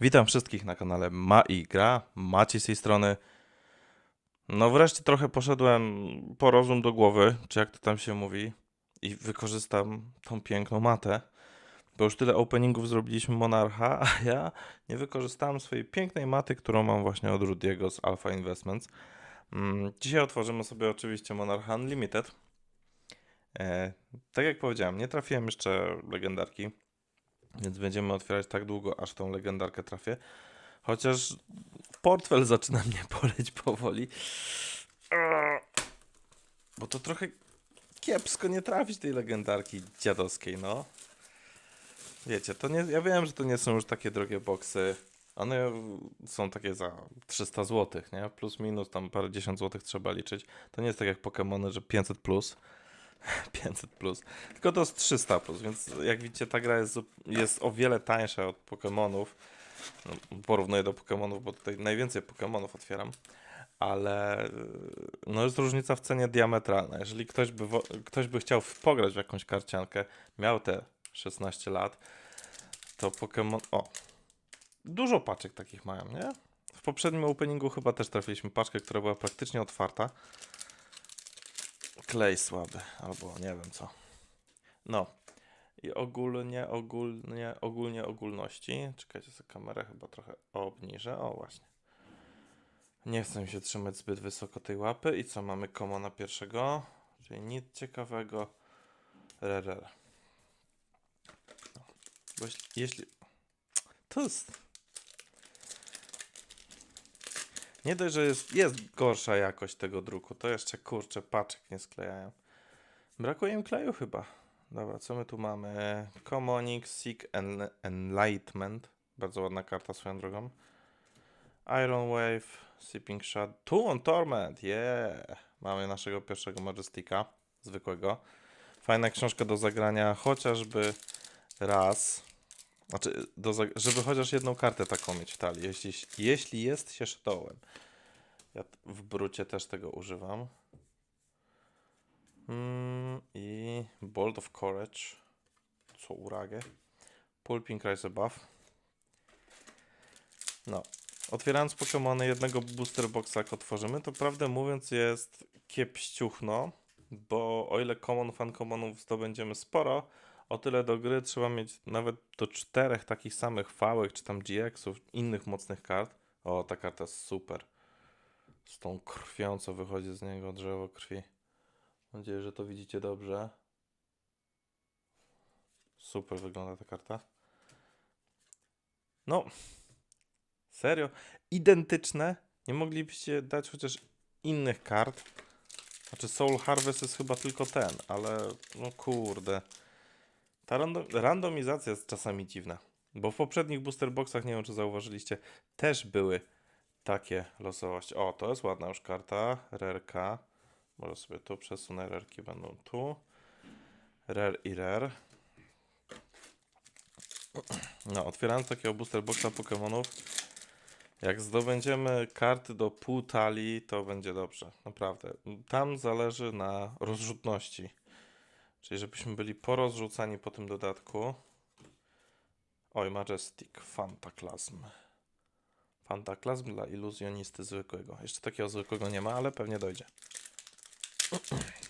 Witam wszystkich na kanale Ma i Gra. Maciej z tej strony. No wreszcie trochę poszedłem po rozum do głowy, czy jak to tam się mówi, i wykorzystam tą piękną matę, bo już tyle openingów zrobiliśmy Monarcha, a ja nie wykorzystałem swojej pięknej maty, którą mam właśnie od Rudiego z Alpha Investments. Mm, Dzisiaj otworzymy sobie oczywiście Monarcha Unlimited. E, tak jak powiedziałem, nie trafiłem jeszcze legendarki. Więc będziemy otwierać tak długo, aż tą legendarkę trafię. Chociaż portfel zaczyna mnie boleć powoli. Bo to trochę kiepsko nie trafić tej legendarki dziadowskiej, no. Wiecie, to nie, ja wiem, że to nie są już takie drogie boksy. One są takie za 300 zł, nie? Plus minus tam parę dziesiąt złotych trzeba liczyć. To nie jest tak jak Pokémony, że 500 plus. 500 plus. Tylko to jest 300 plus, więc jak widzicie ta gra jest, jest o wiele tańsza od Pokémonów. No, porównuję do Pokémonów, bo tutaj najwięcej Pokémonów otwieram. Ale yy, no jest różnica w cenie diametralna. Jeżeli ktoś by, ktoś by chciał pograć w jakąś karciankę, miał te 16 lat, to Pokémon... O! Dużo paczek takich mają, nie? W poprzednim openingu chyba też trafiliśmy paczkę, która była praktycznie otwarta klej słaby, albo nie wiem co. No. I ogólnie, ogólnie, ogólnie ogólności. Czekajcie, sobie kamerę chyba trochę obniżę. O, właśnie. Nie chcę się trzymać zbyt wysoko tej łapy. I co mamy komona pierwszego? Czyli nic ciekawego. RRR. No. Jeśli... To jest... Nie dość, że jest, jest gorsza jakość tego druku, to jeszcze kurczę paczek nie sklejają. Brakuje im kleju chyba. Dobra, co my tu mamy? Commonic, Seek en Enlightenment. Bardzo ładna karta swoją drogą. Iron Wave, Sipping Shot, Two on Torment, yeah! Mamy naszego pierwszego Majestika, zwykłego. Fajna książka do zagrania chociażby raz. Znaczy, do żeby chociaż jedną kartę taką mieć w talii, jeśli, jeśli jest się sztołem. Ja w brucie też tego używam. Mm, I Bolt of Courage. Co uragę. Pulping Rise Above. No. Otwierając Pokémony jednego booster boxa jak otworzymy, to prawdę mówiąc jest kiepściuchno, bo o ile common fan commonów zdobędziemy sporo, o tyle do gry trzeba mieć nawet do czterech takich samych fałek, czy tam GX-ów, innych mocnych kart. O, ta karta jest super. Z tą krwią, co wychodzi z niego, drzewo krwi. Mam nadzieję, że to widzicie dobrze. Super wygląda ta karta. No, serio, identyczne. Nie moglibyście dać chociaż innych kart. Znaczy Soul Harvest jest chyba tylko ten, ale no kurde. Ta random, randomizacja jest czasami dziwna. Bo w poprzednich booster boxach, nie wiem czy zauważyliście, też były takie losowości. O, to jest ładna już karta. Rerka. Może sobie tu przesunę. Rerki będą tu. Rare i rare. No, otwierając takiego booster boxa Pokémonów, jak zdobędziemy karty do pół talii, to będzie dobrze. Naprawdę. Tam zależy na rozrzutności. Czyli żebyśmy byli porozrzucani po tym dodatku. Oj, Majestic, Fantaklazm. Fantaklazm dla iluzjonisty zwykłego. Jeszcze takiego zwykłego nie ma, ale pewnie dojdzie.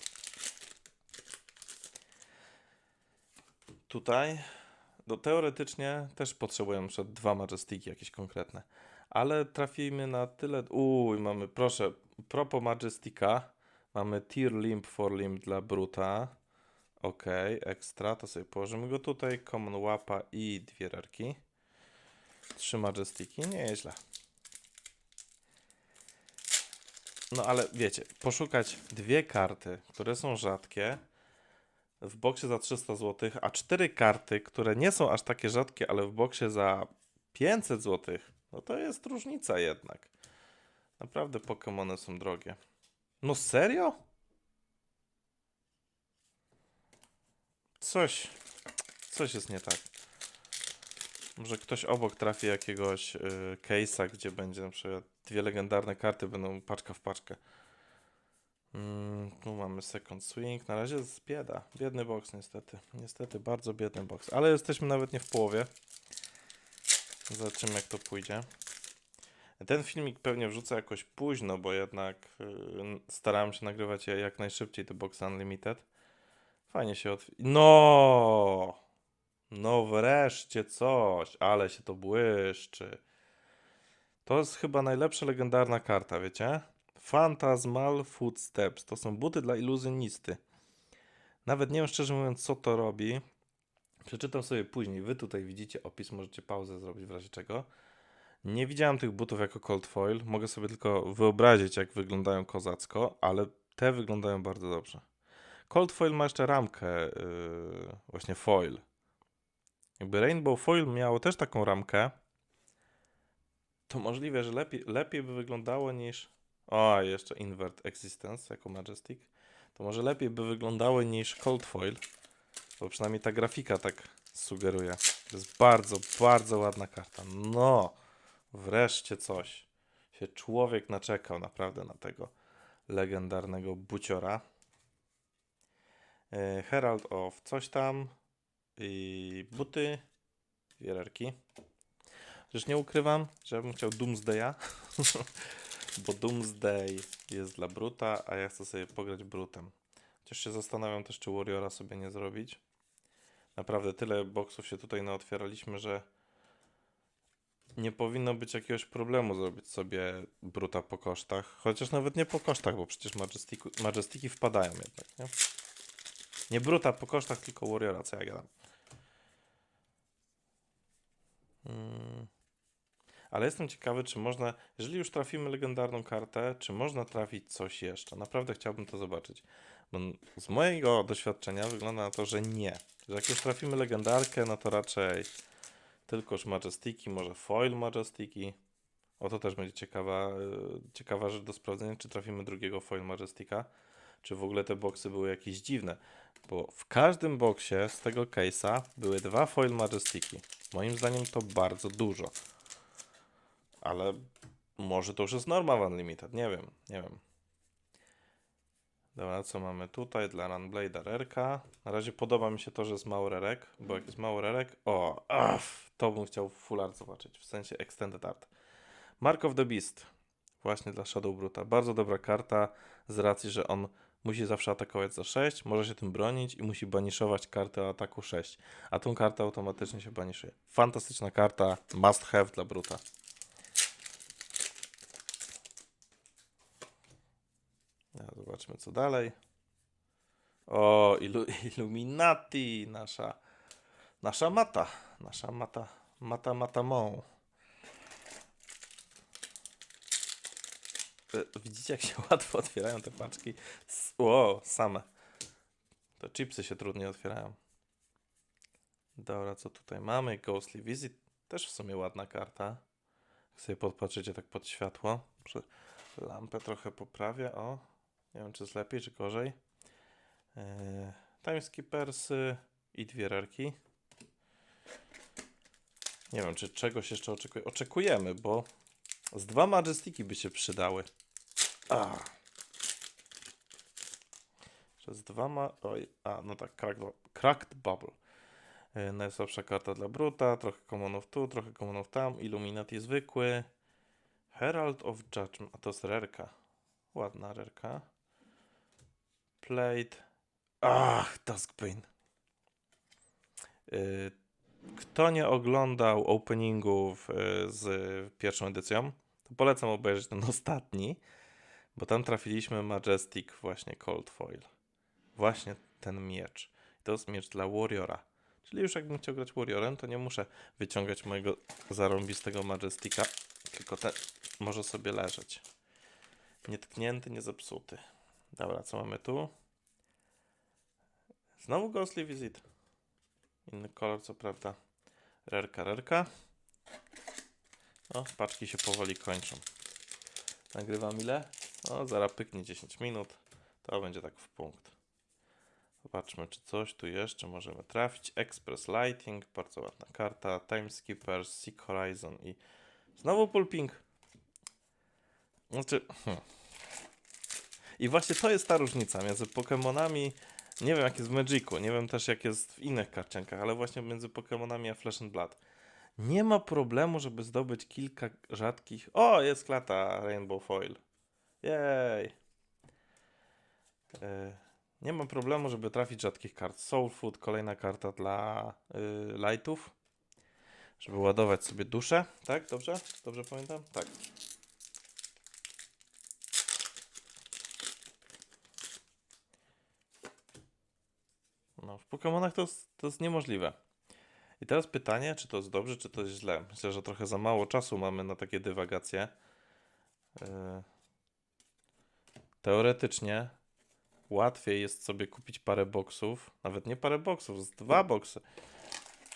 Tutaj, no teoretycznie też potrzebujemy przed dwa Majestiki jakieś konkretne. Ale trafimy na tyle... Uj, mamy, proszę, propos Majestika. Mamy Tier Limb for Limb dla Bruta. Ok, ekstra, to sobie położymy go tutaj. Common łapa i dwie rarki. Trzy Majestiki, nieźle. No ale wiecie, poszukać dwie karty, które są rzadkie w boksie za 300 zł, a cztery karty, które nie są aż takie rzadkie, ale w boksie za 500 zł, no to jest różnica jednak. Naprawdę Pokémony są drogie. No serio? Coś, coś jest nie tak. Może ktoś obok trafi jakiegoś y, case'a, gdzie będzie na przykład dwie legendarne karty, będą paczka w paczkę. Mm, tu mamy second swing. Na razie jest bieda. Biedny box niestety. Niestety bardzo biedny box. Ale jesteśmy nawet nie w połowie. Zobaczymy, jak to pójdzie. Ten filmik pewnie wrzucę jakoś późno, bo jednak yy, starałem się nagrywać jak najszybciej, te Box Unlimited. Fajnie się otw... No! No wreszcie coś, ale się to błyszczy. To jest chyba najlepsza legendarna karta, wiecie? Phantasmal Footsteps. To są buty dla iluzjonisty. Nawet nie wiem szczerze mówiąc, co to robi. Przeczytam sobie później. Wy tutaj widzicie opis, możecie pauzę zrobić w razie czego. Nie widziałem tych butów jako cold foil. Mogę sobie tylko wyobrazić, jak wyglądają kozacko, ale te wyglądają bardzo dobrze. Cold foil ma jeszcze ramkę, yy, właśnie foil. Jakby Rainbow Foil miało też taką ramkę, to możliwe, że lepiej, lepiej by wyglądało niż. O, jeszcze Invert Existence jako Majestic. To może lepiej by wyglądały niż Cold Foil, bo przynajmniej ta grafika tak sugeruje. To jest bardzo, bardzo ładna karta. No, wreszcie coś. Się człowiek naczekał naprawdę na tego legendarnego buciora. E, Herald of coś tam i buty, wiererki. Przecież nie ukrywam, że ja bym chciał Doomsdaya, bo Doomsday jest dla Bruta, a ja chcę sobie pograć Brutem. Chociaż się zastanawiam też, czy Warriora sobie nie zrobić. Naprawdę tyle boksów się tutaj naotwieraliśmy, że nie powinno być jakiegoś problemu zrobić sobie Bruta po kosztach. Chociaż nawet nie po kosztach, bo przecież Majestiku- Majestiki wpadają jednak, nie? Nie Bruta po kosztach, tylko Warriora, co ja gadam. Mm. Ale jestem ciekawy, czy można, jeżeli już trafimy legendarną kartę, czy można trafić coś jeszcze. Naprawdę chciałbym to zobaczyć. Bo z mojego doświadczenia wygląda na to, że nie. Że jak już trafimy legendarkę, no to raczej tylko już Majestiki, może foil Majestiki. O to też będzie ciekawa, y, ciekawa rzecz do sprawdzenia, czy trafimy drugiego foil Majestika. Czy w ogóle te boksy były jakieś dziwne. Bo w każdym boksie z tego case'a były dwa foil Majestiki. Moim zdaniem to bardzo dużo. Ale może to już jest norma w Unlimited, nie wiem, nie wiem. Dobra, co mamy tutaj dla Runblade'a rerka. Na razie podoba mi się to, że jest mały rerek, bo jak jest mały rerek, o, to bym chciał full art zobaczyć, w sensie extended art. Mark of the Beast, właśnie dla Shadow Bruta. Bardzo dobra karta, z racji, że on musi zawsze atakować za 6, może się tym bronić i musi baniszować kartę ataku 6. A tą kartę automatycznie się baniszuje. Fantastyczna karta, must have dla Bruta. No, zobaczmy co dalej. O, ilu, Illuminati, nasza, nasza mata, nasza mata, mata, mata mą. Widzicie, jak się łatwo otwierają te paczki? Ło, same. To chipsy się trudniej otwierają. Dobra, co tutaj mamy? Ghostly Visit. Też w sumie ładna karta. Jak sobie podpatrzycie tak pod światło. Lampę trochę poprawię. O, nie wiem, czy jest lepiej, czy gorzej. Eee, Timeskipersy i dwie rarki. Nie wiem, czy czegoś jeszcze oczekuję. Oczekujemy, bo z dwa Majestiki by się przydały. A. Przez dwa ma... Oj, a, no tak, cracked, cracked Bubble. Yy, najsłabsza karta dla Bruta, trochę komonów tu, trochę komonów tam, Illuminati zwykły. Herald of Judgment, a to jest rerka. Ładna rerka. Plate. Ach, Duskbane. Yy, kto nie oglądał openingów yy, z pierwszą edycją, to polecam obejrzeć ten ostatni, bo tam trafiliśmy Majestic właśnie Cold Foil. Właśnie ten miecz. To jest miecz dla Warriora. Czyli już jakbym chciał grać Warriorem, to nie muszę wyciągać mojego zarąbistego Majestika, tylko ten może sobie leżeć. Nietknięty, nie zepsuty. Dobra, co mamy tu? Znowu Ghostly Visit. Inny kolor, co prawda. Rerka, rerka. O, paczki się powoli kończą. Nagrywam ile? O, zaraz pyknie 10 minut. To będzie tak w punkt. Zobaczmy, czy coś tu jeszcze możemy trafić. Express Lighting, bardzo ładna karta. Timeskipper, Seek Horizon i znowu Pulping. Znaczy, hmm. I właśnie to jest ta różnica między Pokémonami. Nie wiem, jak jest w Magicu, nie wiem też, jak jest w innych karciankach, ale właśnie między Pokémonami a Flesh and Blood. Nie ma problemu, żeby zdobyć kilka rzadkich. O, jest klata Rainbow Foil. Jej. E, Nie ma problemu, żeby trafić rzadkich kart. Soul Food, kolejna karta dla y, lightów. Żeby ładować sobie duszę. Tak? Dobrze? Dobrze pamiętam? Tak. No, w Pokemonach to jest, to jest niemożliwe. I teraz pytanie, czy to jest dobrze, czy to jest źle. Myślę, że trochę za mało czasu mamy na takie dywagacje. Yy, Teoretycznie łatwiej jest sobie kupić parę boksów, nawet nie parę boksów, z dwa boksy.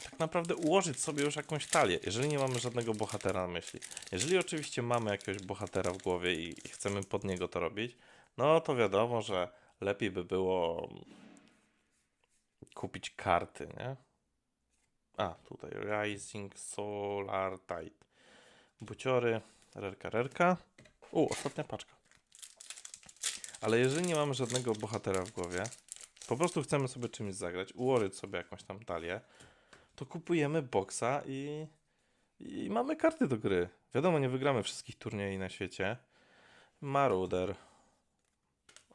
Tak naprawdę ułożyć sobie już jakąś talię, jeżeli nie mamy żadnego bohatera na myśli. Jeżeli oczywiście mamy jakiegoś bohatera w głowie i, i chcemy pod niego to robić, no to wiadomo, że lepiej by było kupić karty, nie? A, tutaj Rising Solar Tide. Buciory, rerka, rerka. U, ostatnia paczka. Ale jeżeli nie mamy żadnego bohatera w głowie, po prostu chcemy sobie czymś zagrać, ułożyć sobie jakąś tam talię, to kupujemy boksa i, i mamy karty do gry. Wiadomo, nie wygramy wszystkich turniejów na świecie. Maruder.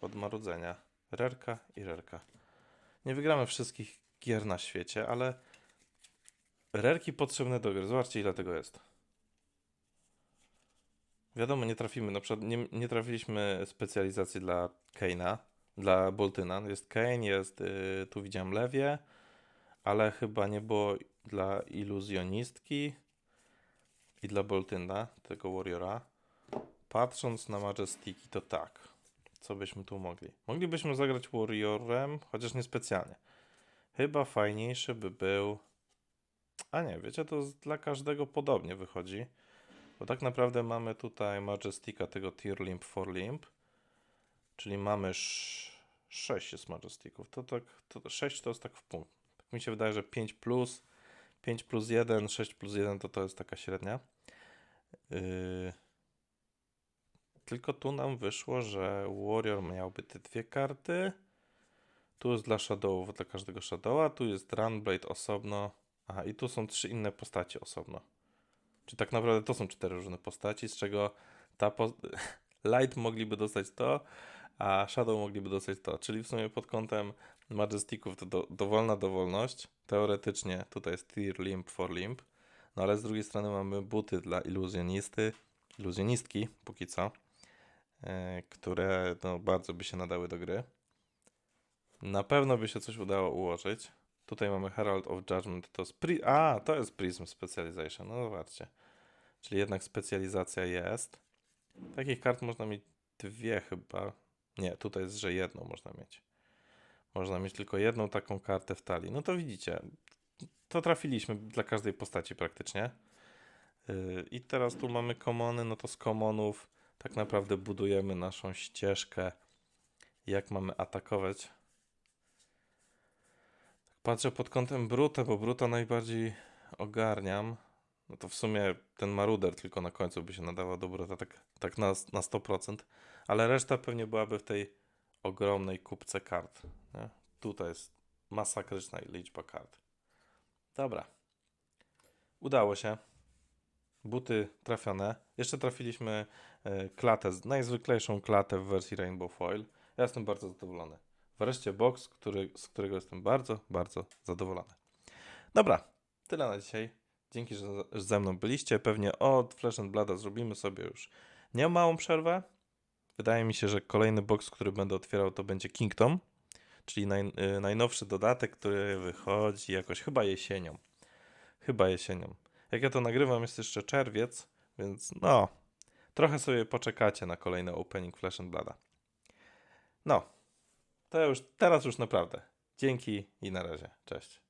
Od marudzenia. Rerka i rerka. Nie wygramy wszystkich gier na świecie, ale rerki potrzebne do gry. Zobaczcie, ile tego jest. Wiadomo, nie trafimy. Na przykład nie, nie trafiliśmy specjalizacji dla Kane'a, dla Boltyna. Jest Kane, jest, y, tu widziałem Lewie, ale chyba nie było dla iluzjonistki i dla Boltyna, tego Warriora. Patrząc na Majestiki, to tak. Co byśmy tu mogli? Moglibyśmy zagrać Warriorem, chociaż nie specjalnie. Chyba fajniejszy by był. A nie, wiecie, to dla każdego podobnie wychodzi. Bo tak naprawdę mamy tutaj Majestika tego Tier Limp for Limp. Czyli mamy 6 jest Majestików. To tak, to 6 to jest tak w punkt. Tak mi się wydaje, że 5 plus, 5 plus 1, 6 plus 1 to to jest taka średnia. Yy... Tylko tu nam wyszło, że Warrior miałby te dwie karty. Tu jest dla Shadowów, dla każdego Shadowa. Tu jest Runblade osobno. Aha, i tu są trzy inne postacie osobno. Czy tak naprawdę to są cztery różne postaci, z czego ta po... Light mogliby dostać to, a Shadow mogliby dostać to. Czyli w sumie pod kątem Majestików to do, dowolna dowolność. Teoretycznie tutaj jest tier limp for limp. No ale z drugiej strony mamy buty dla iluzjonisty, iluzjonistki póki co, e, które no, bardzo by się nadały do gry. Na pewno by się coś udało ułożyć. Tutaj mamy Herald of Judgment. To jest A, to jest Prism Specialization. No zobaczcie. Czyli jednak specjalizacja jest. Takich kart można mieć dwie chyba. Nie, tutaj jest, że jedną można mieć. Można mieć tylko jedną taką kartę w talii. No to widzicie. To trafiliśmy dla każdej postaci praktycznie. Yy, I teraz tu mamy komony. No to z komonów tak naprawdę budujemy naszą ścieżkę. Jak mamy atakować Patrzę pod kątem Bruta, bo Bruta najbardziej ogarniam. No to w sumie ten Maruder tylko na końcu by się nadawał do Bruta, tak, tak na, na 100%. Ale reszta pewnie byłaby w tej ogromnej kupce kart. Nie? Tutaj jest masakryczna liczba kart. Dobra. Udało się. Buty trafione. Jeszcze trafiliśmy e, klatę, najzwyklejszą klatę w wersji Rainbow Foil. Ja jestem bardzo zadowolony. Wreszcie box, który, z którego jestem bardzo, bardzo zadowolony. Dobra, tyle na dzisiaj. Dzięki, że ze mną byliście. Pewnie od Flash and Blooda zrobimy sobie już nie małą przerwę. Wydaje mi się, że kolejny box, który będę otwierał, to będzie Kingdom, czyli naj, y, najnowszy dodatek, który wychodzi jakoś chyba jesienią. Chyba jesienią. Jak ja to nagrywam, jest jeszcze czerwiec, więc no, trochę sobie poczekacie na kolejny opening Flash and Blooda. No, to już, teraz już naprawdę. Dzięki i na razie. Cześć.